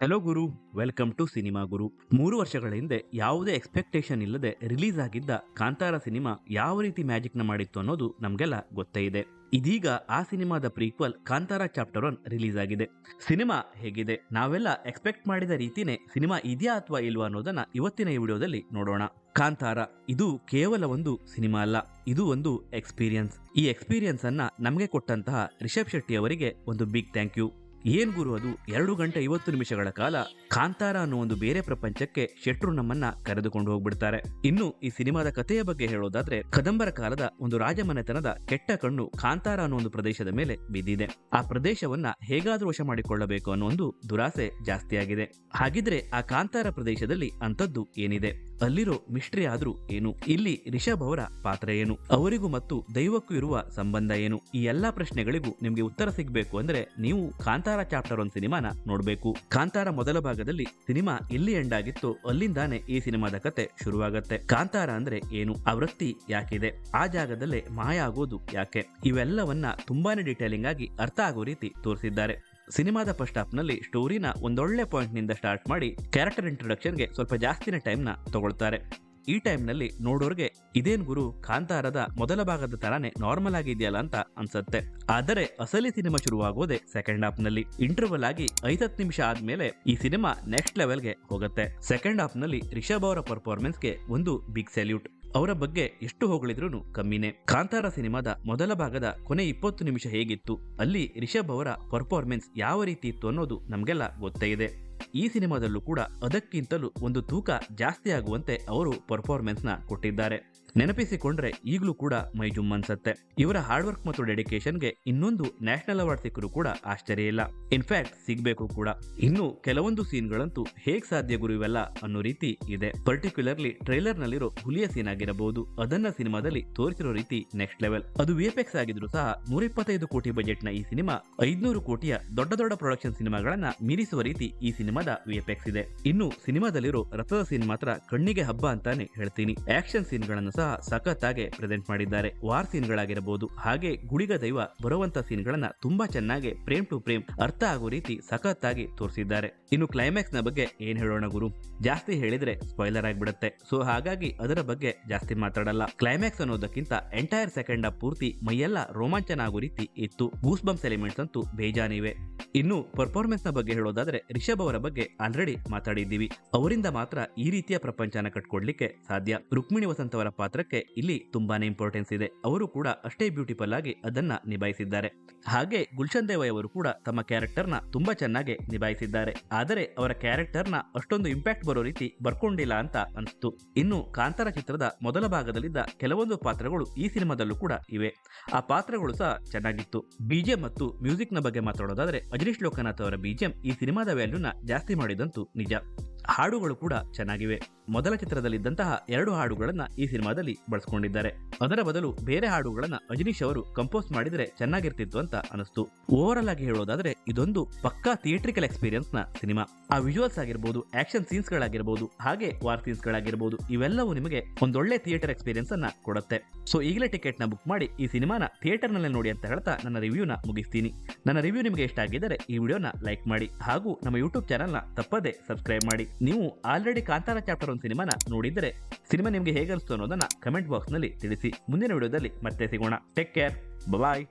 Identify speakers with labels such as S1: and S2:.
S1: Hello Guru welcome to cinema Guru ಮೂರು ವರ್ಷಗಳ ಹಿಂದೆ ಯಾವುದೇ ಎಕ್ಸ್ಪೆಕ್ಟೇಷನ್ ಇಲ್ಲದೆ ರಿಲೀಸ್ ಆಗಿದ್ದ ಕಾಂತಾರ ಸಿನಿಮಾ ಯಾವ ರೀತಿ ಮ್ಯಾಜಿಕ್ನ ಮಾಡಿತ್ತು ಅನ್ನೋದು ನಮಗೆಲ್ಲ ಗೊತ್ತೇ ಇದೆ. ಇದೀಗ ಆ ಸಿನಿಮಾದ prequel Kantara chapter one release ಆಗಿದೆ. ಸಿನಿಮಾ ಹೇಗಿದೆ? ನಾವೆಲ್ಲ ಎಕ್ಸ್ಪೆಕ್ಟ್ ಮಾಡಿದ ರೀತಿನೇ ಸಿನಿಮಾ ಇದೆಯಾ ಅಥವಾ ಇಲ್ವಾ ಅನ್ನೋದನ್ನ ಇವತ್ತಿನ ಈ ವಿಡಿಯೋದಲ್ಲಿ ನೋಡೋಣ. ಕಾಂತಾರ, ಇದು ಕೇವಲ ಒಂದು ಸಿನಿಮಾ ಅಲ್ಲ, ಇದು ಒಂದು ಎಕ್ಸ್ಪೀರಿಯನ್ಸ್ ಈ ಎಕ್ಸ್ಪೀರಿಯನ್ಸ್ ಅನ್ನ ನಮಗೆ ಕೊಟ್ಟಂತಹ ರಿಷಬ್ ಶೆಟ್ಟಿ ಅವರಿಗೆ ಒಂದು ಬಿಗ್ ಥ್ಯಾಂಕ್ ಯು ಏನ್ ಗುರು ಅದು? ಎರಡು ಗಂಟೆ ಐವತ್ತು ನಿಮಿಷಗಳ ಕಾಲ ಕಾಂತಾರ ಅನ್ನೋ ಒಂದು ಬೇರೆ ಪ್ರಪಂಚಕ್ಕೆ ಶೆಟ್ರು ನಮ್ಮನ್ನ ಕರೆದುಕೊಂಡು ಹೋಗ್ಬಿಡ್ತಾರೆ. ಇನ್ನು ಈ ಸಿನಿಮಾದ ಕಥೆಯ ಬಗ್ಗೆ ಹೇಳೋದಾದ್ರೆ, ಕದಂಬರ ಕಾಲದ ಒಂದು ರಾಜಮನೆತನದ ಕೆಟ್ಟ ಕಣ್ಣು ಕಾಂತಾರ ಅನ್ನೋ ಒಂದು ಪ್ರದೇಶದ ಮೇಲೆ ಬಿದ್ದಿದೆ. ಆ ಪ್ರದೇಶವನ್ನ ಹೇಗಾದ್ರೂ ವಶ ಮಾಡಿಕೊಳ್ಳಬೇಕು ಅನ್ನೋ ಒಂದು ದುರಾಸೆ ಜಾಸ್ತಿ ಆಗಿದೆ ಹಾಗಿದ್ರೆ ಆ ಕಾಂತಾರ ಪ್ರದೇಶದಲ್ಲಿ ಅಂತದ್ದು ಏನಿದೆ? ಅಲ್ಲಿರೋ ಮಿಸ್ಟ್ರಿ ಆದ್ರೂ ಏನು? ಇಲ್ಲಿ ರಿಷಬ್ ಅವರ ಪಾತ್ರ ಏನು? ಅವರಿಗೂ ಮತ್ತು ದೈವಕ್ಕೂ ಇರುವ ಸಂಬಂಧ ಏನು? ಈ ಎಲ್ಲಾ ಪ್ರಶ್ನೆಗಳಿಗೂ ನಿಮ್ಗೆ ಉತ್ತರ ಸಿಗಬೇಕು ಅಂದ್ರೆ ನೀವು ಕಾಂತಾರ ಚಾಪ್ಟರ್ ಒನ್ ಸಿನಿಮಾನ ನೋಡ್ಬೇಕು. ಕಾಂತಾರ ಮೊದಲ ಭಾಗದಲ್ಲಿ ಸಿನಿಮಾ ಎಲ್ಲಿ ಎಂಡ್ ಆಗಿತ್ತು. ಅಲ್ಲಿಂದಾನೆ ಈ ಸಿನಿಮಾದ ಕತೆ ಶುರುವಾಗತ್ತೆ. ಕಾಂತಾರ ಅಂದ್ರೆ ಏನು? ಆ ವೃತ್ತಿ ಯಾಕಿದೆ? ಆ ಜಾಗದಲ್ಲೇ ಮಾಯ ಆಗೋದು ಯಾಕೆ? ಇವೆಲ್ಲವನ್ನ ತುಂಬಾನೇ ಡೀಟೇಲಿಂಗ್ ಆಗಿ ಅರ್ಥ ಆಗೋ ರೀತಿ ತೋರಿಸಿದ್ದಾರೆ. ಸಿನಿಮಾದ ಫಸ್ಟ್ ಹಾಫ್ನಲ್ಲಿ ಸ್ಟೋರಿನ ಒಂದೊಳ್ಳೆ ಪಾಯಿಂಟ್ನಿಂದ ಸ್ಟಾರ್ಟ್ ಮಾಡಿ ಕ್ಯಾರೆಕ್ಟರ್ ಇಂಟ್ರೊಡಕ್ಷನ್ಗೆ ಸ್ವಲ್ಪ ಜಾಸ್ತಿನ ಟೈಮ್ನ ತಗೊಳ್ತಾರೆ. ಈ ಟೈಮ್ನಲ್ಲಿ ನೋಡೋರ್ಗೆ ಇದೇನ್ ಗುರು, ಕಾಂತಾರದ ಮೊದಲ ಭಾಗದ ತರಾನೇ ನಾರ್ಮಲ್ ಆಗಿದೆಯಲ್ಲ ಅಂತ ಅನ್ಸತ್ತೆ. ಆದರೆ ಅಸಲಿ ಸಿನಿಮಾ ಶುರುವಾಗೋದೆ ಸೆಕೆಂಡ್ ಹಾಫ್ನಲ್ಲಿ. ಇಂಟರ್ವಲ್ ಆಗಿ ಐದತ್ತು ನಿಮಿಷ ಆದ್ಮೇಲೆ ಈ ಸಿನಿಮಾ ನೆಕ್ಸ್ಟ್ ಲೆವೆಲ್ಗೆ ಹೋಗುತ್ತೆ. ಸೆಕೆಂಡ್ ಹಾಫ್ನಲ್ಲಿ ರಿಷಬ್ ಅವರ ಪರ್ಫಾರ್ಮೆನ್ಸ್ಗೆ ಒಂದು ಬಿಗ್ ಸೆಲ್ಯೂಟ್ ಅವರ ಬಗ್ಗೆ ಎಷ್ಟು ಹೊಗಳಿದ್ರೂ ಕಮ್ಮಿನೇ. ಕಾಂತಾರ ಸಿನಿಮಾದ ಮೊದಲ ಭಾಗದ ಕೊನೆ ಇಪ್ಪತ್ತು ನಿಮಿಷ ಹೇಗಿತ್ತು, ಅಲ್ಲಿ ರಿಷಬ್ ಅವರ ಪರ್ಫಾರ್ಮೆನ್ಸ್ ಯಾವ ರೀತಿ ಇತ್ತು ಅನ್ನೋದು ನಮಗೆಲ್ಲ ಗೊತ್ತೇ ಇದೆ. ಈ ಸಿನಿಮಾದಲ್ಲೂ ಕೂಡ ಅದಕ್ಕಿಂತಲೂ ಒಂದು ತೂಕ ಜಾಸ್ತಿ ಆಗುವಂತೆ ಅವರು ಪರ್ಫಾರ್ಮೆನ್ಸ್ನ ಕೊಟ್ಟಿದ್ದಾರೆ. ನೆನಪಿಸಿಕೊಂಡ್ರೆ ಈಗಲೂ ಕೂಡ ಮೈ ಜುಮ್ ಅನ್ಸತ್ತೆ ಇವರ ಹಾರ್ಡ್ ವರ್ಕ್ ಮತ್ತು ಡೆಡಿಕೇಶನ್ಗೆ ಇನ್ನೊಂದು ನ್ಯಾಷನಲ್ ಅವಾರ್ಡ್ ಸಿಕ್ಕರೂ ಕೂಡ ಆಶ್ಚರ್ಯ ಇಲ್ಲ. ಇನ್ಫ್ಯಾಕ್ಟ್ ಸಿಗ್ಬೇಕು ಕೂಡ. ಇನ್ನು ಕೆಲವೊಂದು ಸೀನ್ಗಳಂತೂ ಹೇಗ್ ಸಾಧ್ಯ ಗುರು ಇವೆಲ್ಲ ಅನ್ನೋ ರೀತಿ ಇದೆ. ಪರ್ಟಿಕ್ಯುಲರ್ಲಿ ಟ್ರೈಲರ್ ನಲ್ಲಿರೋ ಹುಲಿಯ ಸೀನ್ ಆಗಿರಬಹುದು. ಅದನ್ನ ಸಿನಿಮಾದಲ್ಲಿ ತೋರಿಸಿರೋ ರೀತಿ ನೆಕ್ಸ್ಟ್ ಲೆವೆಲ್ ಅದು ವಿಎಫ್ಎಕ್ಸ್ ಆಗಿದ್ರು ಸಹ ನೂರ ಇಪ್ಪತ್ತೈದು ಕೋಟಿ ಬಜೆಟ್ನ ಈ ಸಿನಿಮಾ ಐದ್ನೂರು ಕೋಟಿಯ ದೊಡ್ಡ ದೊಡ್ಡ ಪ್ರೊಡಕ್ಷನ್ ಸಿನಿಮಾಗಳನ್ನ ಮೀರಿಸುವ ರೀತಿ ಈ ಸಿನಿಮಾದ ವಿಎಫ್ಎಕ್ಸ್ ಇದೆ. ಇನ್ನು ಸಿನಿಮಾದಲ್ಲಿರೋ ರಥದ ಸೀನ್ ಮಾತ್ರ ಕಣ್ಣಿಗೆ ಹಬ್ಬ ಅಂತಾನೆ ಹೇಳ್ತೀನಿ. ಆಕ್ಷನ್ ಸೀನ್ಗಳನ್ನು ಸಹ ಸಖತ್ತಾಗೆ ಪ್ರೆಸೆಂಟ್ ಮಾಡಿದ್ದಾರೆ. ವಾರ್ ಸೀನ್ ಗಳಾಗಿರಬಹುದು ಹಾಗೆ ಗುಡಿಗ ದೈವ ಬರುವಂತ ಸೀನ್ ಗಳನ್ನ ತುಂಬಾ ಚೆನ್ನಾಗಿ ಪ್ರೇಮ್ ಟು ಪ್ರೇಮ್ ಅರ್ಥ ಆಗೋ ರೀತಿ ಸಖತ್ತಾಗಿ ತೋರಿಸಿದ್ದಾರೆ. ಇನ್ನು ಕ್ಲೈಮ್ಯಾಕ್ಸ್ನ ಬಗ್ಗೆ ಏನ್ ಹೇಳೋಣ ಗುರು? ಜಾಸ್ತಿ ಹೇಳಿದ್ರೆ ಸ್ಪಾಯ್ಲರ್ ಆಗಿಬಿಡುತ್ತೆ. ಸೊ ಹಾಗಾಗಿ ಅದರ ಬಗ್ಗೆ ಜಾಸ್ತಿ ಮಾತಾಡಲ್ಲ. ಕ್ಲೈಮ್ಯಾಕ್ಸ್ ಅನ್ನೋದಕ್ಕಿಂತ ಎಂಟೈರ್ ಸೆಕೆಂಡ್ ಪೂರ್ತಿ ಮೈಯೆಲ್ಲ ರೋಮಾಂಚನ ಆಗೋ ರೀತಿ ಇತ್ತು. ಗೂಸ್ ಬಂಪ್ಸ್ ಎಲಿಮೆಂಟ್ಸ್ ಅಂತೂ ಬೇಜಾನಿವೆ ಇನ್ನು ಪರ್ಫಾರ್ಮೆನ್ಸ್ನ ಬಗ್ಗೆ ಹೇಳೋದಾದ್ರೆ ರಿಷಬ್ ಅವರ ಬಗ್ಗೆ ಆಲ್ರೆಡಿ ಮಾತಾಡಿದ್ದೀವಿ. ಅವರಿಂದ ಮಾತ್ರ ಈ ರೀತಿಯ ಪ್ರಪಂಚನ ಕಟ್ಕೊಡ್ಲಿಕ್ಕೆ ಸಾಧ್ಯ. ರುಕ್ಮಿಣಿ ವಸಂತ್ ಅವರ ಪಾತ್ರಕ್ಕೆ ಇಲ್ಲಿ ತುಂಬಾನೇ ಇಂಪಾರ್ಟೆನ್ಸ್ ಇದೆ. ಅವರು ಕೂಡ ಅಷ್ಟೇ ಬ್ಯೂಟಿಫುಲ್ ಆಗಿ ಅದನ್ನ ನಿಭಾಯಿಸಿದ್ದಾರೆ. ಹಾಗೆ ಗುಲ್ಶನ್ ಅವರು ಕೂಡ ತಮ್ಮ ಕ್ಯಾರೆಕ್ಟರ್ನ ತುಂಬಾ ಚೆನ್ನಾಗಿ ನಿಭಾಯಿಸಿದ್ದಾರೆ. ಆದರೆ ಅವರ ಕ್ಯಾರೆಕ್ಟರ್ನ ಅಷ್ಟೊಂದು ಇಂಪ್ಯಾಕ್ಟ್ ಬರೋ ರೀತಿ ಬರ್ಕೊಂಡಿಲ್ಲ ಅಂತ ಅನಿಸ್ತು. ಇನ್ನು ಕಾಂತಾರ ಚಿತ್ರದ ಮೊದಲ ಭಾಗದಲ್ಲಿದ್ದ ಕೆಲವೊಂದು ಪಾತ್ರಗಳು ಈ ಸಿನಿಮಾದಲ್ಲೂ ಕೂಡ ಇವೆ. ಆ ಪಾತ್ರಗಳು ಸಹ ಚೆನ್ನಾಗಿತ್ತು. ಬಿಜಿಎಂ ಮತ್ತು ಮ್ಯೂಸಿಕ್ನ ಬಗ್ಗೆ ಮಾತಾಡೋದಾದ್ರೆ ಅಜನೀಶ್ ಲೋಕನಾಥ್ ಅವರ ಬಿಜಿಎಂ ಈ ಸಿನಿಮಾದ ವ್ಯಾಲ್ಯೂನ ಜಾಸ್ತಿ ಮಾಡಿದಂತೂ ನಿಜ. ಹಾಡುಗಳು ಕೂಡ ಚೆನ್ನಾಗಿವೆ. ಮೊದಲ ಚಿತ್ರದಲ್ಲಿದ್ದಂತಹ ಎರಡು ಹಾಡುಗಳನ್ನ ಈ ಸಿನಿಮಾದಲ್ಲಿ ಬಳಸ್ಕೊಂಡಿದ್ದಾರೆ. ಅದರ ಬದಲು ಬೇರೆ ಹಾಡುಗಳನ್ನ ಅಜನೀಶ್ ಅವರು ಕಂಪೋಸ್ ಮಾಡಿದರೆ ಚೆನ್ನಾಗಿರ್ತಿತ್ತು ಅಂತ ಅನಿಸ್ತು. ಓವರ್ ಆಗಿ ಹೇಳೋದಾದ್ರೆ ಇದೊಂದು ಪಕ್ಕಾ ಥಿಯೇಟ್ರಿಕಲ್ ಎಕ್ಸ್ಪೀರಿಯನ್ಸ್ನ ಸಿನಿಮಾ. ಆ ವಿಜುವಲ್ಸ್ ಆಗಿರ್ಬೋದು ಆಕ್ಷನ್ ಸೀನ್ಸ್ ಗಳಾಗಿರ್ಬೋದು, ಹಾಗೆ ವಾರ್ ಸೀನ್ಸ್ ಗಳಾಗಿರ್ಬೋದು, ಇವೆಲ್ಲವೂ ನಿಮಗೆ ಒಂದೊಳ್ಳೆ ಥಿಯೇಟರ್ ಎಕ್ಸ್ಪೀರಿಯನ್ಸ್ ಅನ್ನ ಕೊಡುತ್ತೆ. ಸೊ ಈಗಲೇ ಟಿಕೆಟ್ನ ಬುಕ್ ಮಾಡಿ ಈ ಸಿನಿಮಾನ ಥಿಯೇಟರ್ನಲ್ಲಿ ನೋಡಿ ಅಂತ ಹೇಳ್ತಾ ನನ್ನ ರಿವ್ಯೂನ ಮುಗಿಸ್ತೀನಿ. ನನ್ನ ರಿವ್ಯೂ ನಿಮಗೆ ಇಷ್ಟ ಆಗಿದ್ದರೆ ಈ ವಿಡಿಯೋನ ಲೈಕ್ ಮಾಡಿ ಹಾಗೂ ನಮ್ಮ ಯೂಟ್ಯೂಬ್ ಚಾನಲ್ನ ತಪ್ಪದೇ ಸಬ್ಸ್ಕ್ರೈಬ್ ಮಾಡಿ. ನೀವು ಆಲ್ರೆಡಿ ಕಾಂತಾರ ಚಾಪ್ಟರ್ ಒಂದು ಸಿನಿಮಾನ ನೋಡಿದರೆ ಸಿನಿಮಾ ನಿಮಗೆ ಹೇಗೆ ಅನಿಸ್ತು ಅನ್ನೋದನ್ನ ಕಮೆಂಟ್ ಬಾಕ್ಸ್ನಲ್ಲಿ ತಿಳಿಸಿ. ಮುಂದಿನ ವಿಡಿಯೋದಲ್ಲಿ ಮತ್ತೆ ಸಿಗೋಣ. Take care bye